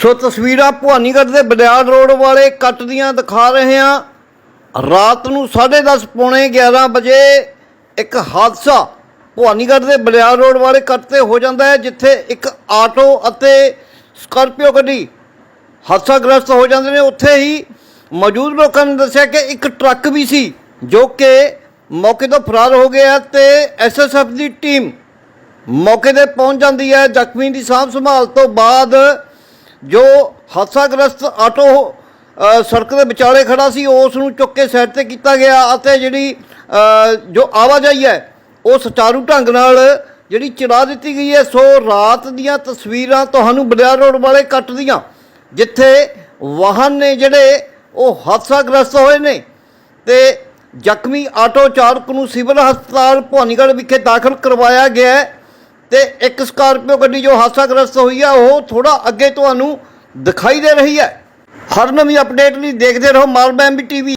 ਸੋ ਤਸਵੀਰਾਂ ਭਵਾਨੀਗੜ੍ਹ ਦੇ ਬਲਿਆੜ ਰੋਡ ਵਾਲੇ ਕੱਟ ਦੀਆਂ ਦਿਖਾ ਰਹੇ ਹਾਂ। ਰਾਤ ਨੂੰ 10:30 ਪੌਣੇ 11 ਵਜੇ ਇੱਕ ਹਾਦਸਾ ਭਵਾਨੀਗੜ੍ਹ ਦੇ ਬਲਿਆੜ ਰੋਡ ਵਾਲੇ ਕੱਟ ਤੇ ਹੋ ਜਾਂਦਾ ਹੈ, ਜਿੱਥੇ ਇੱਕ ਆਟੋ ਅਤੇ ਸਕਾਰਪੀਓ ਗੱਡੀ ਹਾਦਸਾਗ੍ਰਸਤ ਹੋ ਜਾਂਦੇ ਨੇ। ਉੱਥੇ ਹੀ ਮੌਜੂਦ ਲੋਕਾਂ ਨੇ ਦੱਸਿਆ ਕਿ ਇੱਕ ਟਰੱਕ ਵੀ ਸੀ, ਜੋ ਕਿ ਮੌਕੇ ਤੋਂ ਫਰਾਰ ਹੋ ਗਿਆ ਤੇ ਐਸਐਸਐਫ ਦੀ ਟੀਮ ਮੌਕੇ ਤੇ ਪਹੁੰਚ ਜਾਂਦੀ ਹੈ। ਜ਼ਖਮੀ ਦੀ ਸਾਂਭ ਸੰਭਾਲ ਤੋਂ ਬਾਅਦ ਜੋ ਹਾਦਸਾਗ੍ਰਸਤ ਆਟੋ ਸੜਕ ਦੇ ਵਿਚਾਲੇ ਖੜਾ ਸੀ, ਉਸ ਨੂੰ ਚੁੱਕ ਕੇ ਸਾਈਡ ਤੇ ਕੀਤਾ ਗਿਆ ਅਤੇ ਜਿਹੜੀ ਜੋ ਆਵਾਜਾਈ ਹੈ, ਉਹ ਸੁਚਾਰੂ ਢੰਗ ਨਾਲ ਜਿਹੜੀ ਚਲਾ ਦਿੱਤੀ ਗਈ ਹੈ। ਸੋ ਰਾਤ ਦੀਆਂ ਤਸਵੀਰਾਂ ਤੁਹਾਨੂੰ ਬਲਿਆਰ ਰੋਡ ਵਾਲੇ ਕੱਟ ਦੀਆਂ, ਜਿੱਥੇ ਵਾਹਨ ਨੇ ਜਿਹੜੇ ਉਹ ਹਾਦਸਾਗ੍ਰਸਤ ਹੋਏ ਨੇ ਤੇ ਜ਼ਖਮੀ ਆਟੋ ਚਾਲਕ ਨੂੰ ਸਿਵਲ ਹਸਪਤਾਲ ਭਵਾਨੀਗੜ੍ਹ ਵਿਖੇ ਦਾਖਲ ਕਰਵਾਇਆ ਗਿਆ ਹੈ। ਤੇ ਇੱਕ ਸਕਾਰਪੀਓ ਗੱਡੀ ਜੋ ਹਾਦਸਾਗ੍ਰਸਤ ਹੋਈ ਹੈ ਉਹ ਥੋੜਾ ਅੱਗੇ ਤੁਹਾਨੂੰ ਦਿਖਾਈ ਦੇ ਰਹੀ ਹੈ। ਹਰ ਨਵੀਂ ਅਪਡੇਟ ਲਈ ਦੇਖਦੇ ਰਹੋ ਮਾਲਬੈਮ ਟੀਵੀ